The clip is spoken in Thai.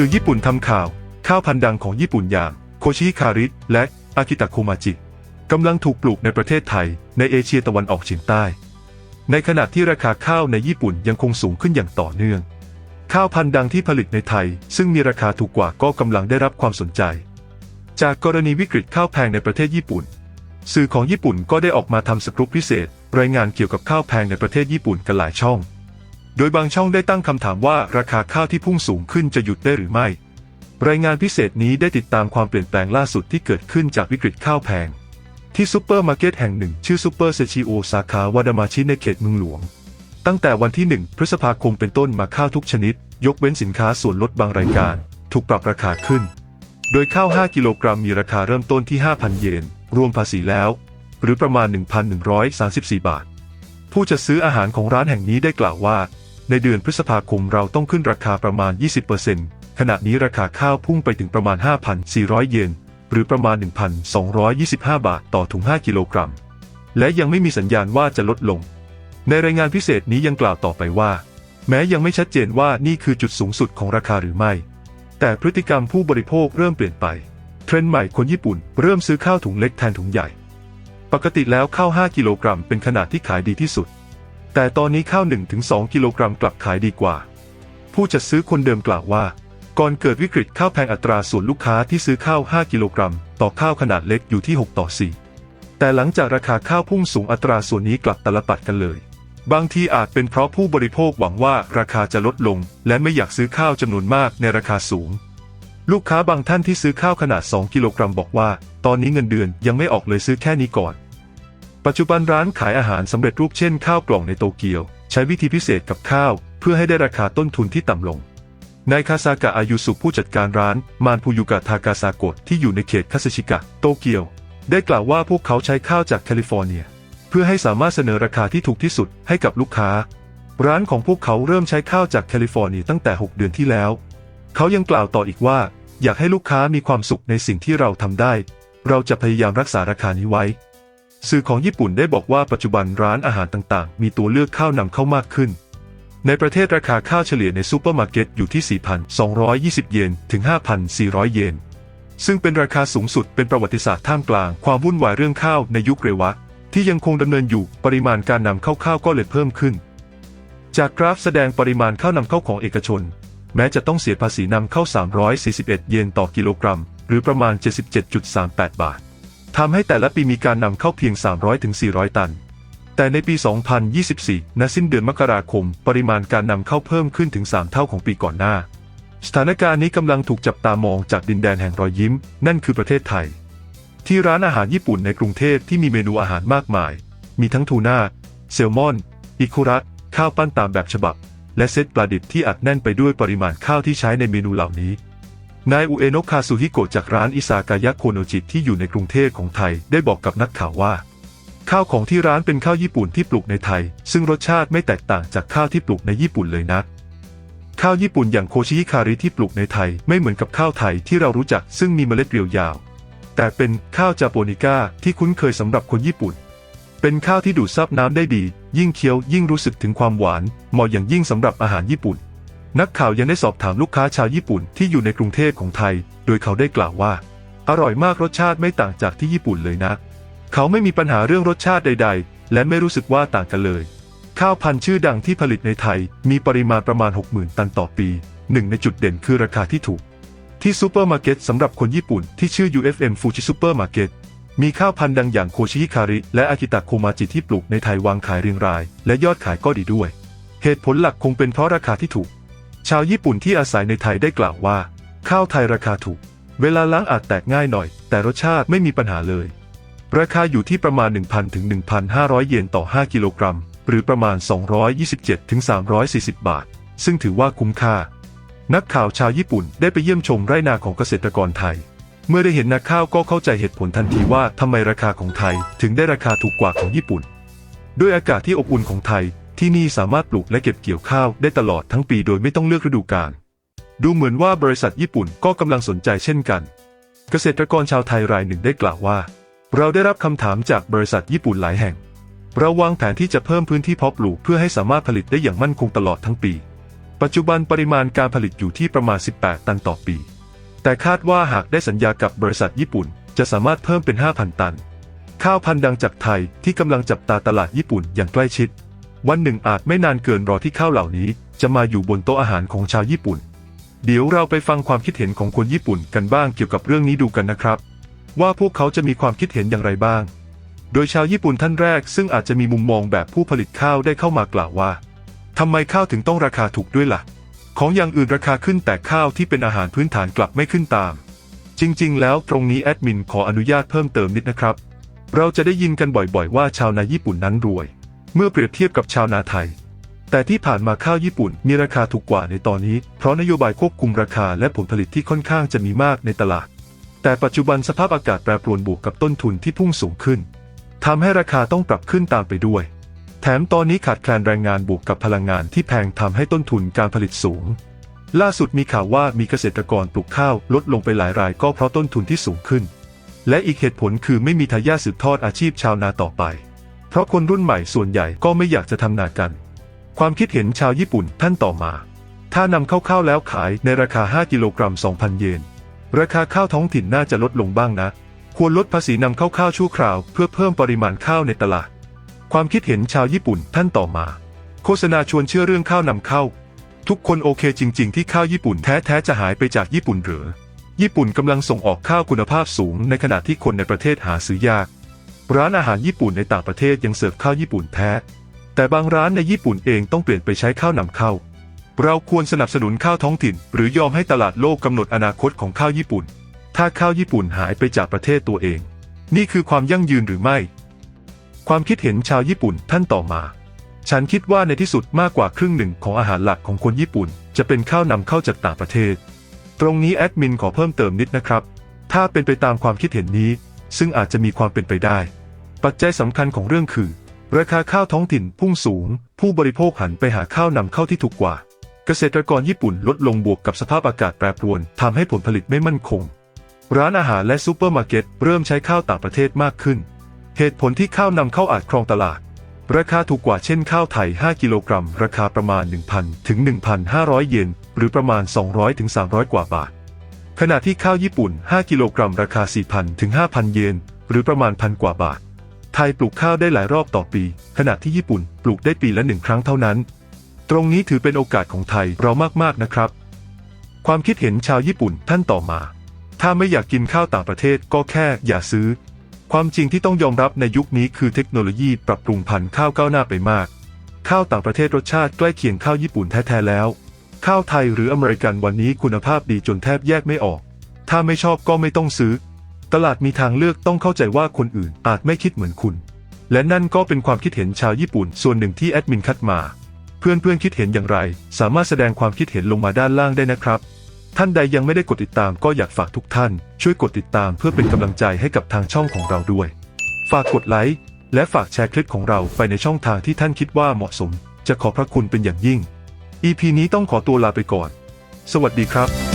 สื่อญี่ปุ่นทำข่าว ข้าวพันธุ์ดังของญี่ปุ่นอย่าง โคชิฮิคาริ และอากิตะโคมาจิกำลังถูกปลูกในประเทศไทย ในเอเชียตะวันออกเฉียงใต้ ในขณะที่ราคาข้าวในญี่ปุ่นยังคงสูงขึ้นอย่างต่อเนื่อง ข้าวพันธุ์ดังที่ผลิตในไทย ซึ่งมีราคาถูกกว่าก็กำลังได้รับความสนใจ จากกรณีวิกฤตข้าวแพงในประเทศญี่ปุ่น สื่อของญี่ปุ่นก็ได้ออกมาทำสกรุปพิเศษ รายงานเกี่ยวกับข้าวแพงในประเทศญี่ปุ่นกันหลายช่อง โดยบางช่องได้ตั้งคำถามว่าราคาข้าวที่พุ่งสูงขึ้นจะหยุดได้หรือไม่ รายงานพิเศษนี้ได้ติดตามความเปลี่ยนแปลงล่าสุดที่เกิดขึ้นจากวิกฤตข้าวแพง ที่ซูเปอร์มาร์เก็ตแห่งหนึ่ง ชื่อซูเปอร์เซชิโอสาขาวาดามาชิในเขตเมืองหลวง ตั้งแต่วันที่ 1 พฤษภาคมเป็นต้นมาข้าวทุกชนิด ยกเว้นสินค้าส่วนลดบางรายการ ถูกปรับราคาขึ้น โดยข้าว 5 กิโลกรัมมีราคาเริ่มต้นที่ 5,000 เยน รวมภาษีแล้ว หรือประมาณ 1,134 บาท ผู้จัดซื้ออาหารของร้านแห่งนี้ได้กล่าวว่า ในเดือนพฤษภาคมเราต้องขึ้นราคาประมาณ 20%ขณะนี้ราคาข้าวพุ่งไปถึงประมาณ 5,400 เยน หรือประมาณ 1,225 บาทต่อถุง 5 กิโลกรัม และยังไม่มีสัญญาณว่าจะลดลง ในรายงานพิเศษนี้ยังกล่าวต่อไปว่า แม้ยังไม่ชัดเจนว่านี่คือจุดสูงสุดของราคาหรือไม่ แต่พฤติกรรมผู้บริโภคเริ่มเปลี่ยนไป เทรนด์ใหม่คนญี่ปุ่นเริ่มซื้อข้าวถุงเล็กแทนถุงใหญ่ ปกติแล้วข้าว 5 กิโลกรัมเป็นขนาดที่ขายดีที่สุด แต่ตอนนี้ข้าว 1-2 กิโลกรัมกลับขายดีกว่า ผู้จัดซื้อคนเดิมกล่าวว่า ก่อนเกิดวิกฤตข้าวแพงอัตราส่วนลูกค้าที่ซื้อข้าว 5 กิโลกรัม ต่อข้าวขนาดเล็กอยู่ที่ 6 ต่อ 4 แต่หลังจากราคาข้าวพุ่งสูงอัตราส่วนนี้กลับตลปัดกันเลย บางทีอาจเป็นเพราะผู้บริโภคหวังว่าราคาจะลดลง และไม่อยากซื้อข้าวจำนวนมากในราคาสูง ลูกค้าบางท่านที่ซื้อข้าวขนาด 2 กิโลกรัมบอกว่า ตอนนี้เงินเดือนยังไม่ออกเลยซื้อแค่นี้ก่อน ปัจจุบันร้านขายอาหารสำเร็จรูปเช่นข้าวกล่องในโตเกียว ใช้วิธีพิเศษกับข้าว เพื่อให้ได้ราคาต้นทุนที่ต่ำลงนายคาซากะอายุสุผู้จัดการร้าน มานพูยุกะทากาซากะที่อยู่ในเขตคาซาชิกะ โตเกียว ได้กล่าวว่าพวกเขาใช้ข้าวจากแคลิฟอร์เนีย เพื่อให้สามารถเสนอราคาที่ถูกที่สุดให้กับลูกค้า ร้านของพวกเขาเริ่มใช้ข้าวจากแคลิฟอร์เนียตั้งแต่ 6 เดือนที่แล้ว เขายังกล่าวต่ออีกว่า อยากให้ลูกค้ามีความสุขในสิ่งที่เราทำได้ เราจะพยายามรักษาราคานี้ไว้ สื่อของญี่ปุ่นได้บอกว่าปัจจุบันร้านอาหารต่างๆ มีตัวเลือกข้าวนำเข้ามากขึ้น ในประเทศราคาข้าวเฉลี่ยในซูเปอร์มาร์เก็ตอยู่ที่ 4,220 เยนถึง 5,400 เยน ซึ่งเป็นราคาสูงสุดเป็นประวัติศาสตร์ท่ามกลางความวุ่นวายเรื่องข้าวในยุคเรวะ ที่ยังคงดำเนินอยู่ปริมาณการนำเข้าข้าวก็เลยเพิ่มขึ้น จากกราฟแสดงปริมาณข้าวนำเข้าของเอกชน แม้จะต้องเสียภาษีนำเข้า 341 เยนต่อกิโลกรัม หรือประมาณ 77.38 บาท ทำให้แต่ละปีมีการนำเข้าเพียง 300-400 ตัน แต่ในปี 2024 ณ สิ้นเดือนมกราคม ปริมาณการนำเข้าเพิ่มขึ้นถึง 3 เท่าของปีก่อนหน้า สถานการณ์นี้กำลังถูกจับตามองจากดินแดนแห่งรอยยิ้ม นั่นคือประเทศไทย ที่ร้านอาหารญี่ปุ่นในกรุงเทพที่มีเมนูอาหารมากมาย มีทั้งทูน่าแซลมอน อิคุระ ข้าวปั้นตามแบบฉบับ และเซตปลาดิบที่อัดแน่นไปด้วยปริมาณข้าวที่ใช้ในเมนูเหล่านี้ นายอุเอโนะคาซูฮิโกะจากร้านอิซากายะโคโนจิที่อยู่ในกรุงเทพของไทยได้บอกกับนักข่าวว่า ข้าวของที่ร้านเป็นข้าวญี่ปุ่นที่ปลูกในไทย ซึ่งรสชาติไม่แตกต่างจากข้าวที่ปลูกในญี่ปุ่นเลยนักข้าวญี่ปุ่นอย่างโคชิฮิคาริที่ปลูกในไทยไม่เหมือนกับข้าวไทยที่เรารู้จักซึ่งมีเมล็ดเรียวยาว แต่เป็นข้าวจาโปนิก้าที่คุ้นเคยสำหรับคนญี่ปุ่น เป็นข้าวที่ดูดซับน้ำได้ดี ยิ่งเคี้ยวยิ่งรู้สึกถึงความหวานเหมาะอย่างยิ่งสำหรับอาหารญี่ปุ่น นักข่าวยังได้สอบถามลูกค้าชาวญี่ปุ่นที่อยู่ในกรุงเทพของไทย โดยเขาได้กล่าวว่า อร่อยมากรสชาติไม่ต่างจากที่ญี่ปุ่นเลยนะ เขาไม่มีปัญหาเรื่องรสชาติใด ๆ และไม่รู้สึกว่าต่างกันเลย ข้าวพันธุ์ชื่อดังที่ผลิตในไทย มีปริมาณประมาณ 60,000 ตันต่อปีหนึ่งในจุดเด่นคือราคาที่ถูก ที่ซูเปอร์มาร์เก็ตสำหรับคนญี่ปุ่นที่ชื่อ UFM Fuji Super Market มีข้าวพันธุ์ดังอย่างโคชิฮิคาริและอากิตะโคมาจิที่ปลูกในไทยวางขายเรียงราย และยอดขายก็ดีด้วย เหตุผลหลักคงเป็นเพราะราคาที่ถูก ชาวญี่ปุ่นที่อาศัยในไทยได้กล่าวว่า ข้าวไทยราคาถูก เวลาล้างอาจแตกง่ายหน่อย แต่รสชาติไม่มีปัญหาเลย ราคาอยู่ที่ประมาณ 1,000ถึง1,500 เยนต่อ 5 กิโลกรัม หรือประมาณ 227ถึง340 บาท ซึ่งถือว่าคุ้มค่า นักข่าวชาวญี่ปุ่นได้ไปเยี่ยมชมไร่นาของเกษตรกรไทย เมื่อได้เห็นนาข้าวก็เข้าใจเหตุผลทันทีว่าทำไมราคาของไทย ถึงได้ราคาถูกกว่าของญี่ปุ่น ด้วยอากาศที่อบอุ่นของไทย ที่นี่สามารถปลูกและเก็บเกี่ยวข้าวได้ตลอดทั้งปีโดยไม่ต้องเลือกฤดูกาล ดูเหมือนว่าบริษัทญี่ปุ่นก็กำลังสนใจเช่นกัน เกษตรกรชาวไทยรายหนึ่งได้กล่าวว่า เราได้รับคำถามจากบริษัทญี่ปุ่นหลายแห่ง เราวางแผนที่จะเพิ่มพื้นที่เพาะปลูกเพื่อให้สามารถผลิตได้อย่างมั่นคงตลอดทั้งปี ปัจจุบันปริมาณการผลิตอยู่ที่ประมาณ 18 ตันต่อปี แต่คาดว่าหากได้สัญญากับบริษัทญี่ปุ่น จะสามารถเพิ่มเป็น 5,000 ตัน ข้าวพันธุ์ดังจากไทยที่กำลังจับตาตลาดญี่ปุ่นอย่างใกล้ชิด วันหนึ่งอาจไม่นานเกินรอที่ข้าวเหล่านี้ จะมาอยู่บนโต๊ะอาหารของชาวญี่ปุ่น เดี๋ยวเราไปฟังความคิดเห็นของคนญี่ปุ่นกันบ้างเกี่ยวกับเรื่องนี้ดูกันนะครับ ว่าพวกเขาจะมีความคิดเห็นอย่างไรบ้าง โดยชาวญี่ปุ่นท่านแรก ซึ่งอาจจะมีมุมมองแบบผู้ผลิตข้าวได้เข้ามากล่าวว่าทำไมข้าวถึงต้องราคาถูกด้วยล่ะ ของอย่างอื่นราคาขึ้นแต่ข้าวที่เป็นอาหารพื้นฐานกลับไม่ขึ้นตาม จริง ๆ แล้วตรงนี้แอดมินขออนุญาตเพิ่มเติมนิดนะครับ เราจะได้ยินกันบ่อยๆ ว่าชาวนาญี่ปุ่นนั้นรวย เมื่อเปรียบเทียบกับชาวนาไทย แต่ที่ผ่านมาข้าวญี่ปุ่นมีราคาถูกกว่าในตอนนี้ เพราะนโยบายควบคุมราคาและผลผลิตที่ค่อนข้างจะมีมากในตลาด แต่ปัจจุบันสภาพอากาศแปรปรวนบวกกับต้นทุนที่พุ่งสูงขึ้นทำให้ราคาต้องปรับขึ้นตามไปด้วย แถมตอนนี้ขาดแคลนแรงงานบวกกับพลังงานที่แพงทำให้ต้นทุนการผลิตสูง ล่าสุดมีข่าวว่ามีเกษตรกรปลูกข้าวลดลงไปหลายรายก็เพราะต้นทุนที่สูงขึ้น และอีกเหตุผลคือไม่มีทายาทสืบทอดอาชีพชาวนาต่อไป เพราะคนรุ่นใหม่ส่วนใหญ่ก็ไม่อยากจะทำนากัน ความคิดเห็นชาวญี่ปุ่นท่านต่อมา ถ้านำเข้าข้าวแล้วขายในราคา 5 กิโลกรัม 2,000 เยน ราคาข้าวท้องถิ่นน่าจะลดลงบ้างนะ ควรลดภาษีนำเข้าข้าวชั่วคราว เพื่อเพิ่มปริมาณข้าวในตลาด ความคิดเห็นชาวญี่ปุ่นท่านต่อมา โฆษณาชวนเชื่อเรื่องข้าวนำเข้า ทุกคนโอเคจริง ๆ ที่ข้าวญี่ปุ่นแท้ๆจะหายไปจากญี่ปุ่นหรือ ญี่ปุ่นกำลังส่งออกข้าวคุณภาพสูงในขณะที่คนในประเทศหาซื้อยาก ร้านอาหารญี่ปุ่นในต่างประเทศยังเสิร์ฟข้าวญี่ปุ่นแท้ แต่บางร้านในญี่ปุ่นเองต้องเปลี่ยนไปใช้ข้าวนำเข้า เราควรสนับสนุนข้าวท้องถิ่น หรือยอมให้ตลาดโลกกำหนดอนาคตของข้าวญี่ปุ่น ถ้าข้าวญี่ปุ่นหายไปจากประเทศตัวเอง นี่คือความยั่งยืนหรือไม่ ความคิดเห็นชาวญี่ปุ่นท่านต่อมา ฉันคิดว่าในที่สุดมากกว่าครึ่งหนึ่งของอาหารหลักของคนญี่ปุ่น จะเป็นข้าวนำเข้าจากต่างประเทศ ตรงนี้แอดมินขอเพิ่มเติมนิดนะครับ ถ้าเป็นไปตามความคิดเห็นนี้ ซึ่งอาจจะมีความเป็นไปได้ ปัจจัยสำคัญของเรื่องคือ ราคาข้าวท้องถิ่นพุ่งสูง ผู้บริโภคหันไปหาข้าวนำเข้าที่ถูกกว่า เกษตรกรญี่ปุ่นลดลงบวกกับสภาพอากาศแปรปรวนทำให้ผลผลิตไม่มั่นคง ร้านอาหารและซูเปอร์มาร์เก็ตเริ่มใช้ข้าวต่างประเทศมากขึ้น เหตุผลที่ข้าวนำเข้าอาจครองตลาด ราคาถูกกว่าเช่นข้าวไทย 5 กิโลกรัม ราคาประมาณ 1,000 ถึง 1,500 เยน หรือประมาณ 200 ถึง 300 กว่าบาท ขณะที่ข้าวญี่ปุ่น 5 กิโลกรัม ราคา 4,000 ถึง 5,000 เยน หรือประมาณพันกว่าบาท ทยปลูกข้าวได้หลายรอบต่อปี ขณะที่ญี่ปุ่นปลูกได้ปีละหนึ่งครั้งเท่านั้น ตรงนี้ถือเป็นโอกาสของไทยเรามากๆนะครับ ความคิดเห็นชาวญี่ปุ่นท่านต่อมา ถ้าไม่อยากกินข้าวต่างประเทศก็แค่อย่าซื้อ ความจริงที่ต้องยอมรับในยุคนี้คือเทคโนโลยีปรับปรุงพันธุ์ข้าวก้าวหน้าไปมาก ข้าวต่างประเทศรสชาติใกล้เคียงข้าวญี่ปุ่นแท้ๆแล้ว ข้าวไทยหรืออเมริกันวันนี้คุณภาพดีจนแทบแยกไม่ออก ถ้าไม่ชอบก็ไม่ต้องซื้อ ตลาดมีทางเลือกต้องเข้าใจว่าคนอื่นอาจไม่คิดเหมือนคุณ และนั่นก็เป็นความคิดเห็นชาวญี่ปุ่นส่วนหนึ่งที่แอดมินคัดมา เพื่อนๆคิดเห็นอย่างไร สามารถแสดงความคิดเห็นลงมาด้านล่างได้นะครับ ท่านใดยังไม่ได้กดติดตามก็อยากฝากทุกท่าน ช่วยกดติดตามเพื่อเป็นกำลังใจให้กับทางช่องของเราด้วย ฝากกดไลค์และฝากแชร์คลิปของเราไปในช่องทางที่ท่านคิดว่าเหมาะสม จะขอพระคุณเป็นอย่างยิ่ง EP นี้ต้องขอตัวลาไปก่อน สวัสดีครับ